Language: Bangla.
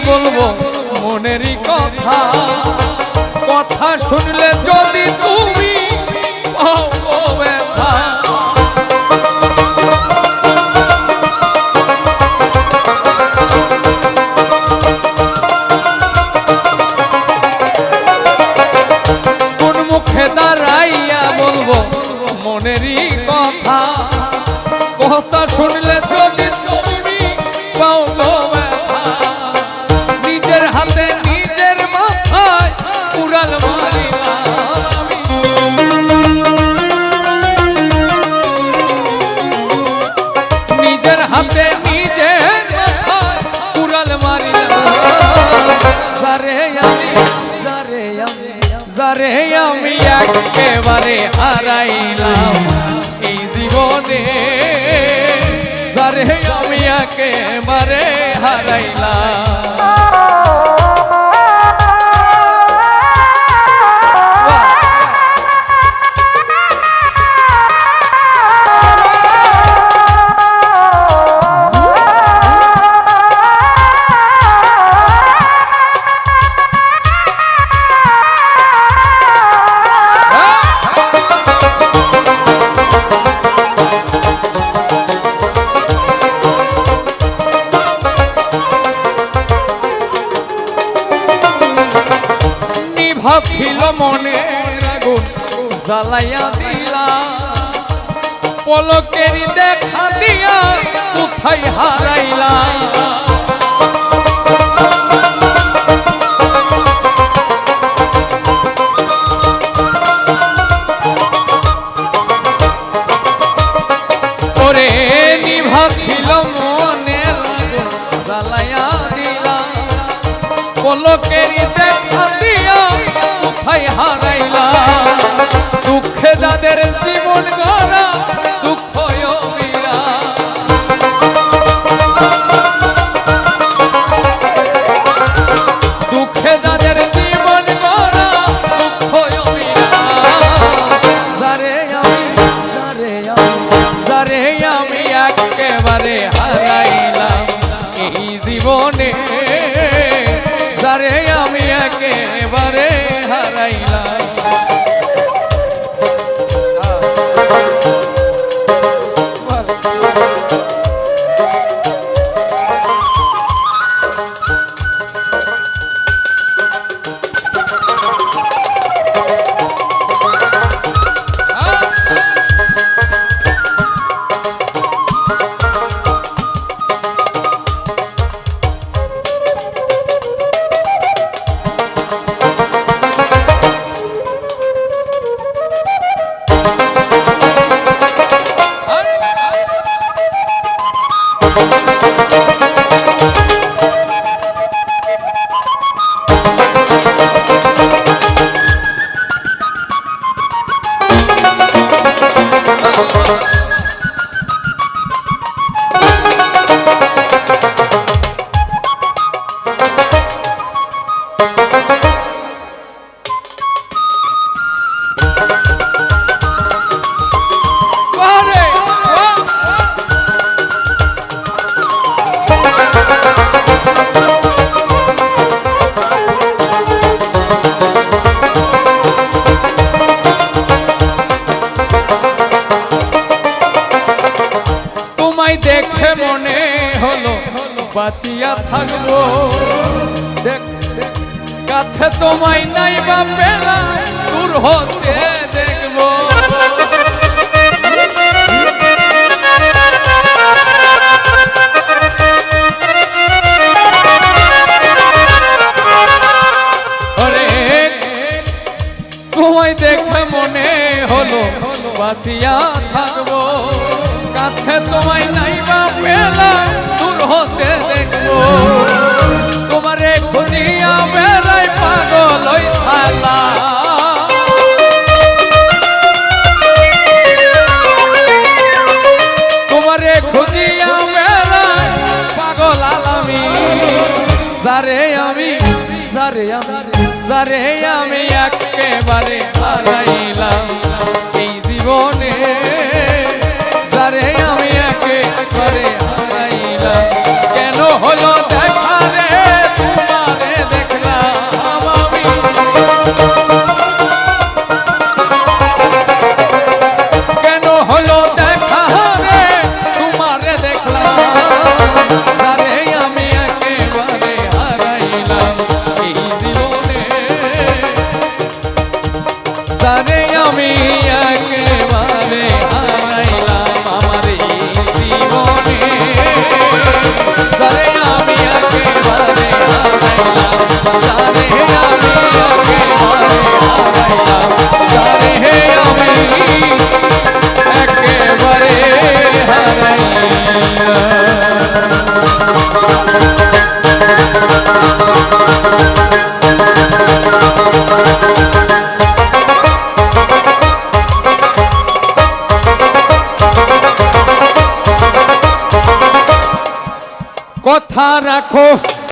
বলব মনেরই কথা। কথা শুনলে যদি তুমি মনেরই কথা। কথা শুনলে নিজের মাথায় উড়াল মারিলাম যারে আমি যারে আমি যারে আমি একেবারে হারাইলাম এই জীবনে হারাইলাম। নিভা ছিল মনে আগুন জ্বালাইয়া দিলা। পলকের দেখা দিয়া কোথায় হারাইলা? নিভা ছিল আগুন জ্বালাইয়া দিলা। দেখা হারাইলা দুঃখে যাদের জীবন গড়া দেখে মনে হলো, বাঁচিয়া থাকব। কাছে তোমায় নাই বা দূর হতে দেখব। তোমায় দেখে মনে হলো, বাঁচিয়া থাকব। কাছে তোমায় নাইবা পেলাম দূর হতে দেখব। তোমারে খুঁজিয়া বেড়াই পাগল ওই শালা। তোমারে খুঁজিয়া বেড়াই পাগল আলামি। যারে আমি যারে আমি যারে আমি একেবারে হারাইলাম।